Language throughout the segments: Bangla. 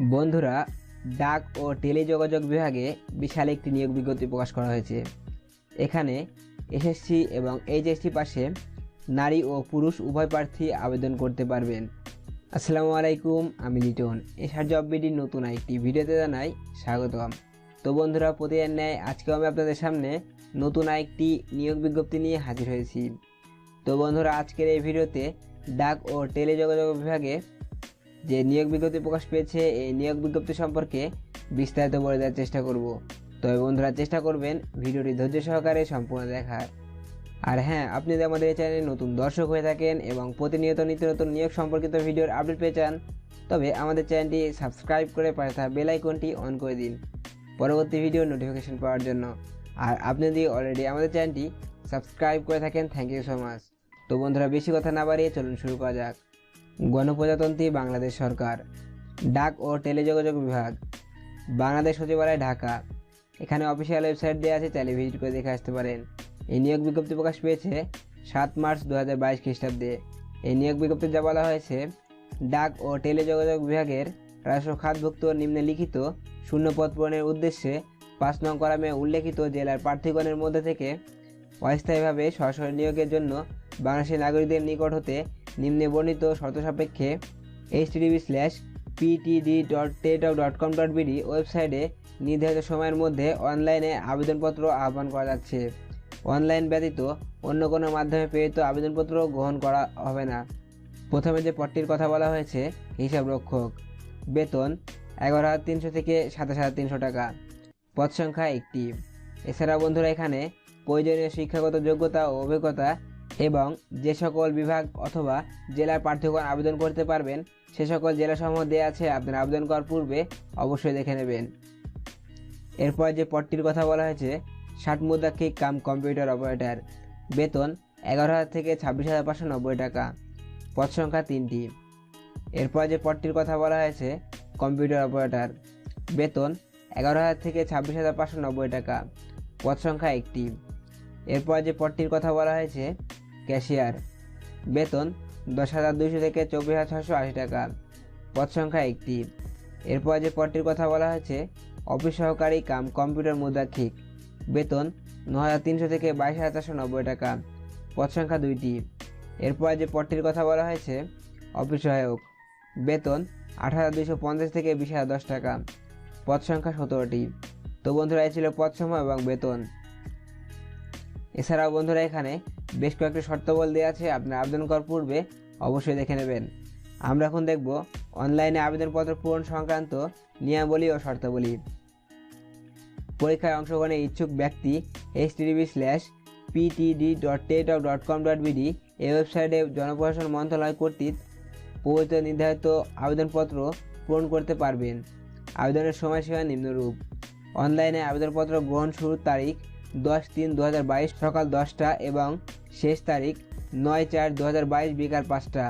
বন্ধুরা, ডাক ও টেলিযোগাযোগ বিভাগে বিশাল একটি নিয়োগ বিজ্ঞপ্তি প্রকাশ করা হয়েছে। এখানে এসএসসি এবং এইচএসসি পাশে নারী ও পুরুষ উভয় প্রার্থী আবেদন করতে পারবেন। আসসালামু আলাইকুম, আমি লিটন। এসআর জব বিডির নতুন একটি ভিডিওতে জানাই স্বাগতম। তো বন্ধুরা প্রতিদিন ন্যায় আজকেও আমি আপনাদের সামনে নতুন একটি নিয়োগ বিজ্ঞপ্তি নিয়ে হাজির হয়েছি। তো বন্ধুরা, আজকের এই ভিডিওতে ডাক ও টেলিযোগাযোগ বিভাগে যে নিয়োগ বিজ্ঞপ্তি প্রকাশ পেয়েছে, এই নিয়োগ বিজ্ঞপ্তি সম্পর্কে বিস্তারিত বলে দেওয়ার চেষ্টা করব। তবে বন্ধুরা, চেষ্টা করবেন ভিডিওটি ধৈর্য সহকারে সম্পূর্ণ দেখার। আর হ্যাঁ আপনি যদি আমাদের এই চ্যানেলে নতুন দর্শক হয়ে থাকেন এবং প্রতিনিয়ত নিত্য নতুন নিয়োগ সম্পর্কিত ভিডিওর আপডেট পেয়ে চান, তবে আমাদের চ্যানেলটি সাবস্ক্রাইব করে পাশে থাকা বেল আইকনটি অন করে দিন পরবর্তী ভিডিও নোটিফিকেশন পাওয়ার জন্য। আর আপনি যদি অলরেডি আমাদের চ্যানেলটি সাবস্ক্রাইব করে থাকেন থ্যাংক ইউ সো মাচ তো বন্ধুরা, বেশি কথা না বাড়িয়ে চলুন শুরু করা যাক। গণপ্রজাতন্ত্রী বাংলাদেশ সরকার, ডাক ও টেলিযোগাযোগ বিভাগ, বাংলাদেশ সচিবালয়, ঢাকা। এখানে অফিসিয়াল ওয়েবসাইট দেওয়া আছে, চাইলে ভিজিট করে দেখে আসতে পারেন। এই নিয়োগ বিজ্ঞপ্তি প্রকাশ পেয়েছে সাত মার্চ দু হাজার বাইশ খ্রিস্টাব্দে। এই নিয়োগ বিজ্ঞপ্তি যা বলা হয়েছে, ডাক ও টেলিযোগাযোগ বিভাগের রাজস্ব খাতভুক্ত নিম্নলিখিত শূন্যপদ পূরণের উদ্দেশ্যে পাঁচ নং কলামে উল্লেখিত জেলার প্রার্থীগণের মধ্যে থেকে অস্থায়ীভাবে সরাসরি নিয়োগের জন্য বাংলাদেশের নাগরিকদের নিকট হতে নিম্নে বর্ণিত শর্ত সাপেক্ষে http slash PTD dot teletalk dot com dot BD ওয়েবসাইটে নির্ধারিত সময়ের মধ্যে অনলাইনে আবেদনপত্র আহ্বান করা যাচ্ছে। অনলাইন ব্যতীত অন্য কোনো মাধ্যমে প্রেরিত আবেদনপত্র গ্রহণ করা হবে না। প্রথমে যে পদটির কথা বলা হয়েছে হিসাব রক্ষক বেতন এগারো হাজার তিনশো থেকে সাতাশ হাজার তিনশো টাকা। পদ সংখ্যা একটি। এছাড়া বন্ধুরা, এখানে প্রয়োজনীয় শিক্ষাগত যোগ্যতা ও অভিজ্ঞতা এবং যে সকল বিভাগ অথবা জেলার প্রার্থীগণ আবেদন করতে পারবেন, সে সকল জেলাসমূহ দেওয়া আছে, আপনার আবেদন করার পূর্বে অবশ্যই দেখে নেবেন। এরপর যে পদটির কথা বলা হয়েছে ষাট মুদ্রাক্ষিক কাম কম্পিউটার অপারেটর। বেতন এগারো হাজার থেকে ছাব্বিশ হাজার পাঁচশো নব্বই টাকা। পদ সংখ্যা তিনটি। এরপর যে পদটির কথা বলা হয়েছে, কম্পিউটার অপারেটর। বেতন এগারো হাজার থেকে ছাব্বিশ হাজার পাঁচশো নব্বই টাকা। পদ সংখ্যা একটি। এরপর যে পদটির কথা বলা হয়েছে ক্যাশিয়ার। বেতন দশ হাজার দুইশো থেকে চব্বিশ হাজার ছশো আশি টাকা। পদ সংখ্যা একটি। এরপর যে পদটির কথা বলা হয়েছে, অফিস সহকারী কাম কম্পিউটার মুদ্রাক্ষিক। বেতন ন হাজার তিনশো থেকে বাইশ হাজার চারশো নব্বই টাকা। পদ সংখ্যা দুইটি। এরপর যে পদটির কথা বলা হয়েছে, অফিস সহায়ক। বেতন আট হাজার দুইশো পঞ্চাশ থেকে বিশ হাজার দশ টাকা। পদ সংখ্যা সতেরোটি। তো বন্ধুরা, এই ছিল পদ সময় এবং বেতন। এছাড়াও বন্ধুরা, এখানে বেশ কয়েকটি শর্তাবল দেওয়া আছে আপনার আবেদন করার পূর্বে অবশ্যই দেখে নেবেন। আমরা এখন দেখব অনলাইনে আবেদনপত্র পূরণ সংক্রান্ত নিয়মাবলী ও শর্তাবলী। পরীক্ষায় অংশগ্রহণের ইচ্ছুক ব্যক্তি H TV slash PTD dot tet off dot com dot BD এই ওয়েবসাইটে জনপ্রশাসন মন্ত্রণালয় কর্তৃক প্রবর্তিত নির্ধারিত আবেদনপত্র পূরণ করতে পারবেন। আবেদনের সময়সীমা নিম্নরূপ। অনলাইনে আবেদনপত্র গ্রহণ শুরুর তারিখ দশ তিন দু সকাল দশটা এবং শেষ তারিখ নয় চার দু হাজার বাইশ বিকাল পাঁচটা।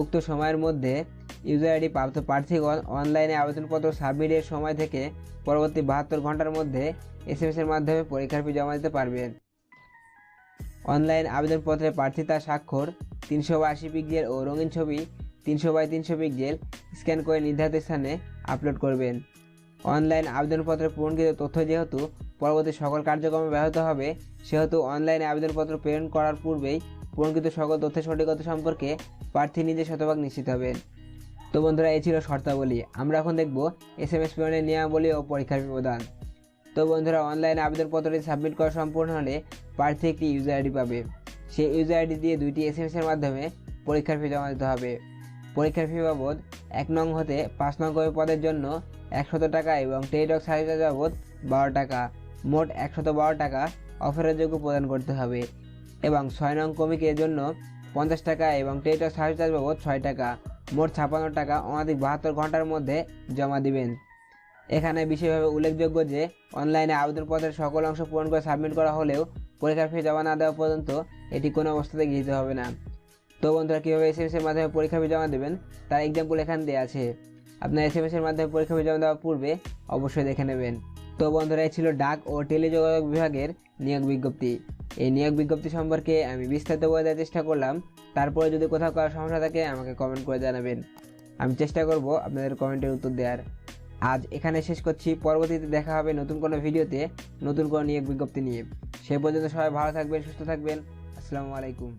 উক্ত সময়ের মধ্যে ইউজার আইডি প্রাপ্ত প্রার্থীগণ অনলাইনে আবেদনপত্র সাবমিটের সময় থেকে পরবর্তী বাহাত্তর ঘণ্টার মধ্যে এস এম এর মাধ্যমে পরীক্ষার ফি জমা দিতে পারবেন। অনলাইন আবেদনপত্রে প্রার্থী তার স্বাক্ষর, তিনশো বাই আশি পিক্সেল ও রঙিন ছবি, তিনশো বাই তিনশো পিক্সেল স্ক্যান করে নির্ধারিত স্থানে আপলোড করবেন। অনলাইন আবেদনপত্রে পূরণকৃত তথ্য যেহেতু পরবর্তী সকল কার্যক্রমে ব্যাহত হবে, সেহেতু অনলাইনে আবেদনপত্র প্রেরণ করার পূর্বেই পূরণকৃত সকল তথ্যের সঠিকতা সম্পর্কে প্রার্থী নিজে শতভাগ নিশ্চিত হবেন। তো বন্ধুরা, এই ছিল শর্তাবলী। আমরা এখন দেখব এস এম এস প্রেরণের নিয়মাবলী ও পরীক্ষার প্রদান তো বন্ধুরা অনলাইনে আবেদনপত্রটি সাবমিট করা সম্পূর্ণ হলে প্রার্থী একটি ইউজার আইডি পাবে। সেই ইউজার আইডি দিয়ে দুইটি এস এম এর মাধ্যমে পরীক্ষার ফি জমা দিতে হবে। পরীক্ষার ফি বাবদ এক নং হতে পাঁচ নং পদের জন্য একশত টাকা এবং টেলিটক সার্ভিস বাবদ বারো টাকা। মোট একশত বারো টাকা অফারের যোগ্য প্রদান করতে হবে এবং ছয় নং কমিকের জন্য পঞ্চাশ টাকা এবং টেলিটক সার্ভিস চার্জ বাবদ ছয় টাকা, মোট ছাপান্ন টাকা অনাধিক বাহাত্তর ঘণ্টার মধ্যে জমা দিবেন। এখানে বিশেষভাবে উল্লেখযোগ্য যে, অনলাইনে আবেদনপত্রের সকল অংশ পূরণ করে সাবমিট করা হলেও পরীক্ষার ফি জমা না দেওয়া পর্যন্ত এটি কোনো অবস্থাতে গৃহীত হবে না। তো বন্ধুরা, কীভাবে এস এম এসের মাধ্যমে পরীক্ষা ফি জমা দেবেন তার এক্সাম্পল এখানে দেওয়া আছে। আপনার এস এম এসের মাধ্যমে পরীক্ষা ফি জমা দেওয়ার পূর্বে অবশ্যই দেখে নেবেন। তো বন্ধুরা ছিল ডাক ও টেলিযোগাযোগ বিভাগের নিয়োগ বিজ্ঞপ্তি। এই নিয়োগ বিজ্ঞপ্তি সম্পর্কে আমি বিস্তারিত বলে দেওয়ার চেষ্টা করলাম। তারপরে যদি কোথাও কারও সমস্যা থাকে, আমাকে কমেন্ট করে জানাবেন। আমি চেষ্টা করব আপনাদের কমেন্টের উত্তর দেওয়ার। আজ এখানে শেষ করছি। পরবর্তীতে দেখা হবে নতুন কোনো ভিডিওতে নতুন কোনো নিয়োগ বিজ্ঞপ্তি নিয়ে। সে পর্যন্ত সবাই ভালো থাকবেন, সুস্থ থাকবেন। আসসালামু আলাইকুম।